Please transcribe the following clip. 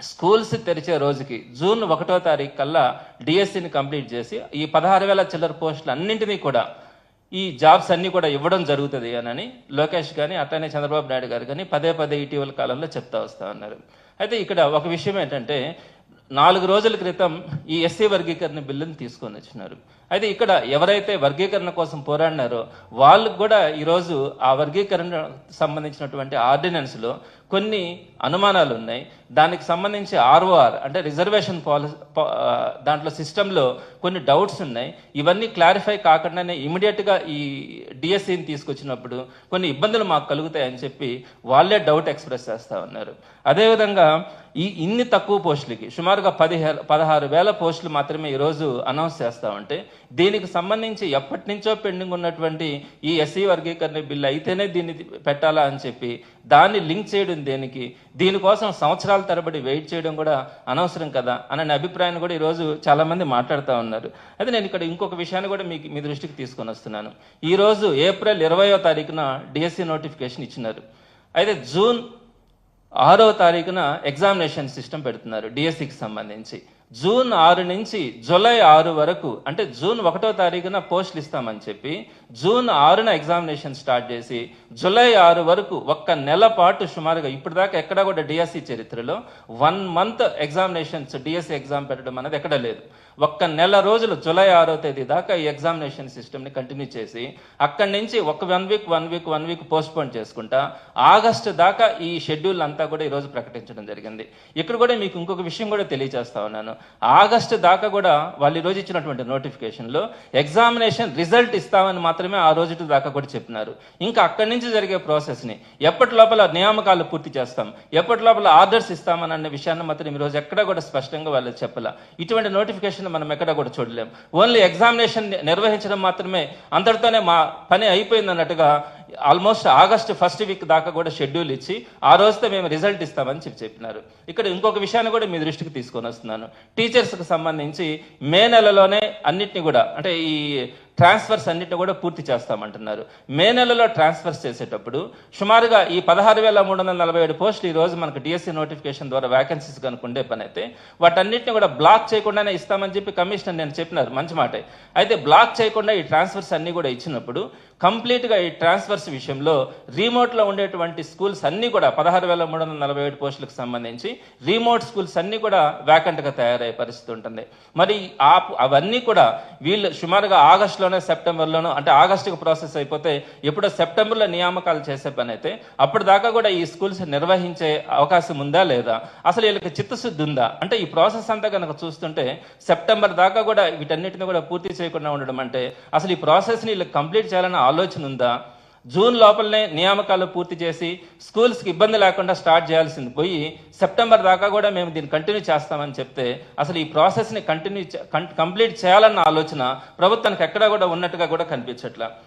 Schools తెరిచే రోజుకి June ఒకటో తారీఖు కల్లా డిఎస్సిని కంప్లీట్ చేసి ఈ పదహారు వేల చిల్లర పోస్టులు అన్నింటినీ కూడా ఈ జాబ్స్ అన్ని కూడా ఇవ్వడం జరుగుతుంది అని లోకేష్ కానీ అట్లనే చంద్రబాబు నాయుడు గారు కానీ పదే పదే ఇటీవల కాలంలో చెప్తా వస్తూ ఉన్నారు. అయితే ఇక్కడ ఒక విషయం ఏంటంటే నాలుగు రోజుల క్రితం ఈ ఎస్సీ వర్గీకరణ బిల్లుని తీసుకొని వచ్చినారు. అయితే ఇక్కడ ఎవరైతే వర్గీకరణ కోసం పోరాడినారో వాళ్ళకు కూడా ఈరోజు ఆ వర్గీకరణ సంబంధించినటువంటి ఆర్డినెన్స్లో కొన్ని అనుమానాలు ఉన్నాయి. దానికి సంబంధించి ఆర్ఓఆర్ అంటే రిజర్వేషన్ పాలసీ దాంట్లో సిస్టంలో కొన్ని డౌట్స్ ఉన్నాయి. ఇవన్నీ క్లారిఫై కాకుండానే ఇమీడియట్గా ఈ డిఎస్సిని తీసుకొచ్చినప్పుడు కొన్ని ఇబ్బందులు మాకు కలుగుతాయని చెప్పి వాళ్ళే డౌట్ ఎక్స్ప్రెస్ చేస్తూ ఉన్నారు. అదేవిధంగా ఈ ఇన్ని తక్కువ పోస్టులకి సుమారుగా పదిహేను పదహారు వేల పోస్టులు మాత్రమే ఈరోజు అనౌన్స్ చేస్తా ఉంటే దీనికి సంబంధించి ఎప్పటి నుంచో పెండింగ్ ఉన్నటువంటి ఈ ఎస్సీ వర్గీకరణ బిల్లు అయితేనే దీన్ని పెట్టాలా అని చెప్పి దాన్ని లింక్ చేయడం దేనికి దీనికోసం సంవత్సరాల తరబడి వెయిట్ చేయడం కూడా అనవసరం కదా అనే అభిప్రాయాన్ని కూడా ఈరోజు చాలామంది మాట్లాడుతూ ఉన్నారు. అయితే నేను ఇక్కడ ఇంకొక విషయాన్ని కూడా మీకు మీ దృష్టికి తీసుకొని వస్తున్నాను. ఈరోజు ఏప్రిల్ ఇరవయో తారీఖున డిఎస్సి నోటిఫికేషన్ ఇచ్చినారు. అయితే జూన్ ఆరో తారీఖున ఎగ్జామినేషన్ సిస్టమ్ పెడుతున్నారు డిఎస్సికి సంబంధించి. జూన్ ఆరు నుంచి జూలై ఆరు వరకు అంటే జూన్ ఒకటో తారీఖున పోస్టులు ఇస్తామని చెప్పి జూన్ ఆరున ఎగ్జామినేషన్ స్టార్ట్ చేసి జూలై ఆరు వరకు ఒక్క నెల పాటు సుమారుగా ఇప్పుడు దాకా ఎక్కడ కూడా డిఎస్సి చరిత్రలో one month examinations DSC exam పెట్టడం అనేది ఎక్కడ లేదు. ఒక్క నెల రోజులు జూలై ఆరో తేదీ దాకా ఈ ఎగ్జామినేషన్ సిస్టమ్ని కంటిన్యూ చేసి అక్కడి నుంచి ఒక one week one week one week postpone చేసుకుంటా ఆగస్టు దాకా ఈ షెడ్యూల్ అంతా కూడా ఈరోజు ప్రకటించడం జరిగింది. ఇక్కడ కూడా మీకు ఇంకొక విషయం కూడా తెలియజేస్తా ఉన్నాను. ఆగస్టు దాకా కూడా వాళ్ళు ఈరోజు ఇచ్చినటువంటి నోటిఫికేషన్లో ఎగ్జామినేషన్ రిజల్ట్ ఇస్తామని మాత్రమే ఆ రోజు దాకా కూడా చెప్పినారు. ఇంకా అక్కడి నుంచి జరిగే ప్రాసెస్ని ఎప్పటి లోపల నియామకాలు పూర్తి చేస్తాం ఎప్పటి లోపల ఆర్డర్స్ ఇస్తామని అన్న విషయాన్ని మాత్రం ఈరోజు ఎక్కడ కూడా స్పష్టంగా వాళ్ళు చెప్పాల. ఇటువంటి నోటిఫికేషన్ మనం ఎక్కడ కూడా చూడలేం. ఓన్లీ ఎగ్జామినేషన్ నిర్వహించడం మాత్రమే అంతటితోనే మా పని అయిపోయింది అన్నట్టుగా ఆల్మోస్ట్ ఆగస్టు ఫస్ట్ వీక్ దాకా కూడా షెడ్యూల్ ఇచ్చి ఆ రోజుతో మేము రిజల్ట్ ఇస్తామని చెప్పి చెప్పినారు. ఇక్కడ ఇంకొక విషయాన్ని కూడా మీ దృష్టికి తీసుకొని వస్తున్నాను. టీచర్స్కి సంబంధించి మే నెలలోనే అన్నిటిని కూడా అంటే ఈ ట్రాన్స్ఫర్స్ అన్నిటిని కూడా పూర్తి చేస్తామంటున్నారు. మే నెలలో ట్రాన్స్ఫర్స్ చేసేటప్పుడు సుమారుగా ఈ పదహారు వేల మూడు వందల నలభై ఏడు పోస్టులు ఈ రోజు మనకు డిఎస్సీ నోటిఫికేషన్ ద్వారా వ్యాకెన్సీస్ కనుక ఉండే పని అయితే వాటన్నిటిని కూడా బ్లాక్ చేయకుండానే ఇస్తామని చెప్పి కమిషనర్ నేను చెప్పినారు. మంచి మాటే. అయితే బ్లాక్ చేయకుండా ఈ ట్రాన్స్ఫర్స్ అన్నీ కూడా ఇచ్చినప్పుడు కంప్లీట్గా ఈ ట్రాన్స్ఫర్స్ విషయంలో రిమోట్లో ఉండేటువంటి స్కూల్స్ అన్నీ కూడా పదహారు వేల మూడు వందల నలభై ఏడు పోస్టులకు సంబంధించి రిమోట్ స్కూల్స్ అన్నీ కూడా వ్యాకెంట్గా తయారయ్యే పరిస్థితి ఉంటుంది. మరి ఆ అవన్నీ కూడా వీళ్ళు సుమారుగా ఆగస్టులోనే సెప్టెంబర్లోనో అంటే ఆగస్టుకు ప్రాసెస్ అయిపోతే ఎప్పుడో సెప్టెంబర్లో నియామకాలు చేసే పని అయితే అప్పుడు దాకా కూడా ఈ స్కూల్స్ నిర్వహించే అవకాశం ఉందా లేదా? అసలు వీళ్ళకి చిత్తశుద్ధి ఉందా? అంటే ఈ ప్రాసెస్ అంతా కనుక చూస్తుంటే సెప్టెంబర్ దాకా కూడా వీటన్నిటిని కూడా పూర్తి చేయకుండా ఉండడం అంటే అసలు ఈ ప్రాసెస్ని వీళ్ళకి కంప్లీట్ చేయాలన్న ఆలోచన ఉందా? జూన్ లోపలనే నియామకాలు పూర్తి చేసి స్కూల్స్కి ఇబ్బంది లేకుండా స్టార్ట్ చేయాల్సింది పోయి సెప్టెంబర్ దాకా కూడా మేము దీన్ని కంటిన్యూ చేస్తామని చెప్తే అసలు ఈ ప్రాసెస్ని కంటిన్యూ కంప్లీట్ చేయాలన్న ఆలోచన ప్రభుత్వానికి ఎక్కడా కూడా ఉన్నట్టుగా కూడా కనిపించట్లా.